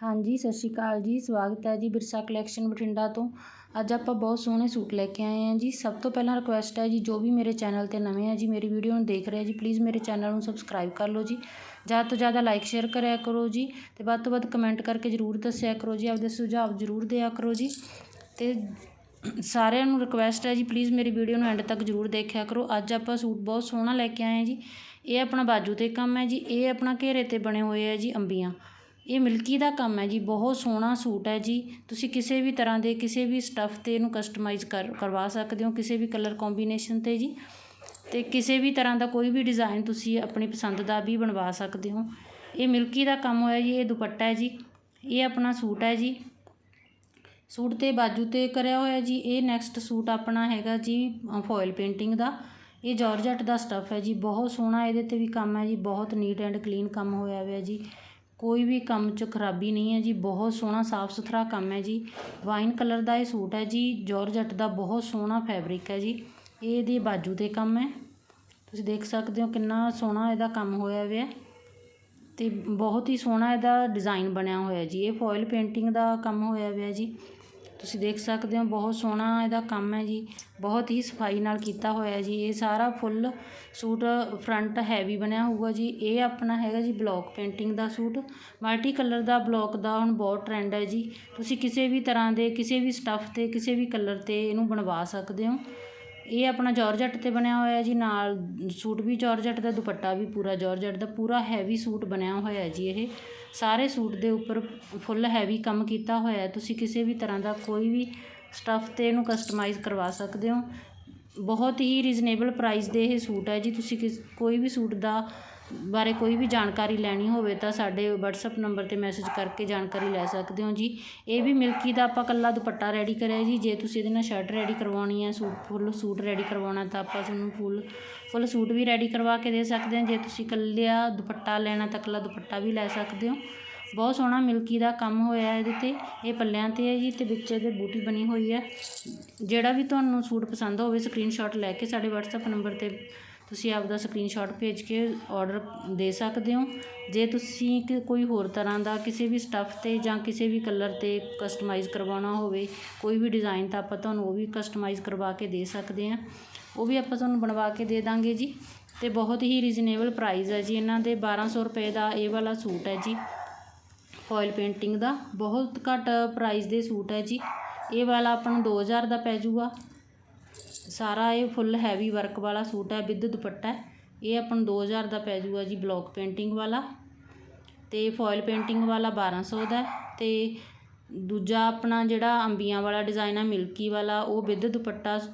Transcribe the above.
ਹਾਂਜੀ, ਸਤਿ ਸ਼੍ਰੀ ਅਕਾਲ ਜੀ, ਸਵਾਗਤ ਹੈ ਜੀ ਬਿਰਸਾ ਕਲੈਕਸ਼ਨ ਬਠਿੰਡਾ ਤੋਂ। ਅੱਜ ਆਪਾਂ ਬਹੁਤ ਸੋਹਣੇ ਸੂਟ ਲੈ ਕੇ ਆਏ ਹਾਂ ਜੀ। ਸਭ ਤੋਂ ਪਹਿਲਾਂ ਰਿਕੁਐਸਟ ਹੈ ਜੀ, ਜੋ ਵੀ ਮੇਰੇ ਚੈਨਲ 'ਤੇ ਨਵੇਂ ਆ ਜੀ, ਮੇਰੀ ਵੀਡੀਓ ਨੂੰ ਦੇਖ ਰਿਹਾ ਜੀ ਪਲੀਜ਼ ਮੇਰੇ ਚੈਨਲ ਨੂੰ ਸਬਸਕ੍ਰਾਈਬ ਕਰ ਲਓ ਜੀ। ਜ਼ਿਆਦਾ ਤੋਂ ਜ਼ਿਆਦਾ ਲਾਈਕ ਸ਼ੇਅਰ ਕਰਿਆ ਕਰੋ ਜੀ ਅਤੇ ਵੱਧ ਤੋਂ ਵੱਧ ਕਮੈਂਟ ਕਰਕੇ ਜ਼ਰੂਰ ਦੱਸਿਆ ਕਰੋ ਜੀ, ਆਪਦੇ ਸੁਝਾਅ ਜ਼ਰੂਰ ਦਿਆ ਕਰੋ ਜੀ। ਅਤੇ ਸਾਰਿਆਂ ਨੂੰ ਰਿਕੁਐਸਟ ਹੈ ਜੀ ਪਲੀਜ਼ ਮੇਰੀ ਵੀਡੀਓ ਨੂੰ ਐਂਡ ਤੱਕ ਜ਼ਰੂਰ ਦੇਖਿਆ ਕਰੋ। ਅੱਜ ਆਪਾਂ ਸੂਟ ਬਹੁਤ ਸੋਹਣਾ ਲੈ ਕੇ ਆਏ ਹਾਂ ਜੀ। ਇਹ ਆਪਣਾ ਬਾਜੂ 'ਤੇ ਕੰਮ ਹੈ ਜੀ, ਇਹ ਆਪਣਾ ਘੇਰੇ 'ਤੇ ਬਣੇ ਹੋਏ ਹੈ ਜੀ ਅੰਬੀਆਂ। ਇਹ ਮਿਲਕੀ ਦਾ ਕੰਮ ਹੈ ਜੀ, ਬਹੁਤ ਸੋਹਣਾ ਸੂਟ ਹੈ ਜੀ। ਤੁਸੀਂ ਕਿਸੇ ਵੀ ਤਰ੍ਹਾਂ ਦੇ ਕਿਸੇ ਵੀ ਸਟੱਫ 'ਤੇ ਇਹਨੂੰ ਕਸਟਮਾਈਜ਼ ਕਰ, ਕਰਵਾ ਸਕਦੇ ਹੋ, ਕਿਸੇ ਵੀ ਕਲਰ ਕੋਂਬੀਨੇਸ਼ਨ 'ਤੇ ਜੀ। ਅਤੇ ਕਿਸੇ ਵੀ ਤਰ੍ਹਾਂ ਦਾ ਕੋਈ ਵੀ ਡਿਜ਼ਾਇਨ ਤੁਸੀਂ ਆਪਣੀ ਪਸੰਦ ਦਾ ਵੀ ਬਣਵਾ ਸਕਦੇ ਹੋ। ਇਹ ਮਿਲਕੀ ਦਾ ਕੰਮ ਹੋਇਆ ਜੀ, ਇਹ ਦੁਪੱਟਾ ਹੈ ਜੀ। ਇਹ ਆਪਣਾ ਸੂਟ ਹੈ ਜੀ। ਸੂਟ 'ਤੇ ਬਾਜੂ 'ਤੇ ਕਰਿਆ ਹੋਇਆ ਜੀ। ਇਹ ਨੈਕਸਟ ਸੂਟ ਆਪਣਾ ਹੈਗਾ ਜੀ ਫੋਇਲ ਪੇਂਟਿੰਗ ਦਾ। ਇਹ ਜਾਰਜਟ ਦਾ ਸਟੱਫ ਹੈ ਜੀ। ਬਹੁਤ ਸੋਹਣਾ ਇਹਦੇ 'ਤੇ ਵੀ ਕੰਮ ਹੈ ਜੀ। ਬਹੁਤ ਨੀਟ ਐਂਡ ਕਲੀਨ ਕੰਮ ਹੋਇਆ ਹੋਇਆ ਜੀ। ਕੋਈ ਵੀ ਕੰਮ 'ਚ ਖਰਾਬੀ ਨਹੀਂ ਹੈ ਜੀ, ਬਹੁਤ ਸੋਹਣਾ ਸਾਫ਼ ਸੁਥਰਾ ਕੰਮ ਹੈ ਜੀ। ਵਾਈਨ ਕਲਰ ਦਾ ਇਹ ਸੂਟ ਹੈ ਜੀ, ਜੋਰਜੱਟ ਦਾ ਬਹੁਤ ਸੋਹਣਾ ਫੈਬਰਿਕ ਹੈ ਜੀ। ਇਹ ਇਹਦੀ ਬਾਜੂ 'ਤੇ ਕੰਮ ਹੈ। ਤੁਸੀਂ ਦੇਖ ਸਕਦੇ ਹੋ ਕਿੰਨਾ ਸੋਹਣਾ ਇਹਦਾ ਕੰਮ ਹੋਇਆ ਹੋਇਆ ਅਤੇ ਬਹੁਤ ਹੀ ਸੋਹਣਾ ਇਹਦਾ ਡਿਜ਼ਾਈਨ ਬਣਿਆ ਹੋਇਆ ਜੀ। ਇਹ ਫੋਇਲ ਪੇਂਟਿੰਗ ਦਾ ਕੰਮ ਹੋਇਆ ਹੋਇਆ ਜੀ। ਤੁਸੀਂ ਦੇਖ ਸਕਦੇ ਹੋ, ਬਹੁਤ ਸੋਹਣਾ ਇਹਦਾ ਕੰਮ ਹੈ ਜੀ। ਬਹੁਤ ਹੀ ਸਫ਼ਾਈ ਨਾਲ ਕੀਤਾ ਹੋਇਆ ਜੀ। ਇਹ ਸਾਰਾ ਫੁੱਲ ਸੂਟ ਫਰੰਟ ਹੈਵੀ ਬਣਿਆ ਹੋਊਗਾ ਜੀ। ਇਹ ਆਪਣਾ ਹੈਗਾ ਜੀ ਬਲੌਕ ਪੇਂਟਿੰਗ ਦਾ ਸੂਟ। ਮਲਟੀ ਕਲਰ ਦਾ ਬਲੌਕ ਦਾ ਹੁਣ ਬਹੁਤ ਟਰੈਂਡ ਹੈ ਜੀ। ਤੁਸੀਂ ਕਿਸੇ ਵੀ ਤਰ੍ਹਾਂ ਦੇ, ਕਿਸੇ ਵੀ ਸਟੱਫ 'ਤੇ, ਕਿਸੇ ਵੀ ਕਲਰ 'ਤੇ ਇਹਨੂੰ ਬਣਵਾ ਸਕਦੇ ਹੋ। ਇਹ ਆਪਣਾ ਜੋਰਜੱਟ 'ਤੇ ਬਣਿਆ ਹੋਇਆ ਜੀ, ਨਾਲ ਸੂਟ ਵੀ ਜੋਰਜੱਟ ਦਾ, ਦੁਪੱਟਾ ਵੀ ਪੂਰਾ ਜਾਰਜਟ ਦਾ, ਪੂਰਾ ਹੈਵੀ ਸੂਟ ਬਣਿਆ ਹੋਇਆ ਜੀ ਇਹ। ਸਾਰੇ ਸੂਟ ਦੇ ਉੱਪਰ ਫੁੱਲ ਹੈਵੀ ਕੰਮ ਕੀਤਾ ਹੋਇਆ ਤੁਸੀਂ ਕਿਸੇ ਵੀ ਤਰ੍ਹਾਂ ਦਾ ਕੋਈ ਵੀ ਸਟੱਫ 'ਤੇ ਇਹਨੂੰ ਕਸਟਮਾਈਜ਼ ਕਰਵਾ ਸਕਦੇ ਹੋ। ਬਹੁਤ ਹੀ ਰੀਜ਼ਨੇਬਲ ਪ੍ਰਾਈਜ਼ ਦੇ ਇਹ ਸੂਟ ਹੈ ਜੀ। ਤੁਸੀਂ ਕਿਸ, ਕੋਈ ਵੀ ਸੂਟ ਦਾ ਬਾਰੇ ਕੋਈ ਵੀ ਜਾਣਕਾਰੀ ਲੈਣੀ ਹੋਵੇ ਤਾਂ ਸਾਡੇ ਵਟਸਐਪ ਨੰਬਰ 'ਤੇ ਮੈਸੇਜ ਕਰਕੇ ਜਾਣਕਾਰੀ ਲੈ ਸਕਦੇ ਹੋ ਜੀ। ਇਹ ਵੀ ਮਿਲਕੀ ਦਾ ਆਪਾਂ ਇਕੱਲਾ ਦੁਪੱਟਾ ਰੈਡੀ ਕਰਿਆ ਜੀ। ਜੇ ਤੁਸੀਂ ਇਹਦੇ ਨਾਲ ਸ਼ਰਟ ਰੈਡੀ ਕਰਵਾਉਣੀ ਹੈ, ਸੂਟ, ਫੁੱਲ ਸੂਟ ਰੈਡੀ ਕਰਵਾਉਣਾ ਤਾਂ ਆਪਾਂ ਤੁਹਾਨੂੰ ਫੁੱਲ ਫੁੱਲ ਸੂਟ ਵੀ ਰੈਡੀ ਕਰਵਾ ਕੇ ਦੇ ਸਕਦੇ ਹਾਂ। ਜੇ ਤੁਸੀਂ ਇਕੱਲਿਆ ਦੁਪੱਟਾ ਲੈਣਾ ਤਾਂ ਇਕੱਲਾ ਦੁਪੱਟਾ ਵੀ ਲੈ ਸਕਦੇ ਹੋ। ਬਹੁਤ ਸੋਹਣਾ ਮਿਲਕੀ ਦਾ ਕੰਮ ਹੋਇਆ ਇਹਦੇ 'ਤੇ। ਇਹ ਪੱਲਿਆਂ 'ਤੇ ਹੈ ਜੀ ਅਤੇ ਵਿੱਚ ਇਹਦੇ ਬੂਟੀ ਬਣੀ ਹੋਈ ਹੈ। ਜਿਹੜਾ ਵੀ ਤੁਹਾਨੂੰ ਸੂਟ ਪਸੰਦ ਹੋਵੇ ਸਕਰੀਨਸ਼ਾਟ ਲੈ ਕੇ ਸਾਡੇ ਵਟਸਐਪ ਨੰਬਰ 'ਤੇ ਤੁਸੀਂ ਆਪਦਾ ਸਕਰੀਨਸ਼ੋਟ ਭੇਜ ਕੇ ਔਡਰ ਦੇ ਸਕਦੇ ਹੋ। ਜੇ ਤੁਸੀਂ ਕਿ ਕੋਈ ਹੋਰ ਤਰ੍ਹਾਂ ਦਾ ਕਿਸੇ ਵੀ ਸਟੱਫ 'ਤੇ ਜਾਂ ਕਿਸੇ ਵੀ ਕਲਰ 'ਤੇ ਕਸਟਮਾਈਜ਼ ਕਰਵਾਉਣਾ ਹੋਵੇ, ਕੋਈ ਵੀ ਡਿਜ਼ਾਇਨ ਤਾਂ ਆਪਾਂ ਤੁਹਾਨੂੰ ਉਹ ਵੀ ਕਸਟਮਾਈਜ਼ ਕਰਵਾ ਕੇ ਦੇ ਸਕਦੇ ਹਾਂ। ਉਹ ਵੀ ਆਪਾਂ ਤੁਹਾਨੂੰ ਬਣਵਾ ਕੇ ਦੇ ਦਾਂਗੇ ਜੀ। ਅਤੇ ਬਹੁਤ ਹੀ ਰੀਜ਼ਨੇਬਲ ਪ੍ਰਾਈਜ਼ ਹੈ ਜੀ। ਇਹਨਾਂ ਦੇ 1200 ਰੁਪਏ ਦਾ ਇਹ ਵਾਲਾ ਸੂਟ ਹੈ ਜੀ। ਫੋਇਲ ਪੇਂਟਿੰਗ ਦਾ ਬਹੁਤ ਘੱਟ ਪ੍ਰਾਈਜ਼ ਦੇ ਸੂਟ ਹੈ ਜੀ। ਇਹ ਵਾਲਾ ਆਪਾਂ ਨੂੰ 2000 ਦਾ ਪੈ ਜਾਊਗਾ। ਸਾਰਾ ਇਹ ਫੁੱਲ ਹੈਵੀ ਵਰਕ ਵਾਲਾ ਸੂਟ ਹੈ, ਵਿਦ ਦੁਪੱਟਾ ਇਹ ਆਪਾਂ ਨੂੰ 2000 ਦਾ ਪੈ ਜਾਊਗਾ ਜੀ ਬਲੌਕ ਪੇਂਟਿੰਗ ਵਾਲਾ। ਅਤੇ ਫੋਇਲ ਪੇਂਟਿੰਗ ਵਾਲਾ 1200 ਦਾ ਅਤੇ ਦੂਜਾ ਆਪਣਾ ਜਿਹੜਾ ਅੰਬੀਆਂ ਵਾਲਾ ਡਿਜ਼ਾਈਨ ਆ, ਮਿਲਕੀ ਵਾਲਾ, ਉਹ ਵਿਦ ਦੁਪੱਟਾ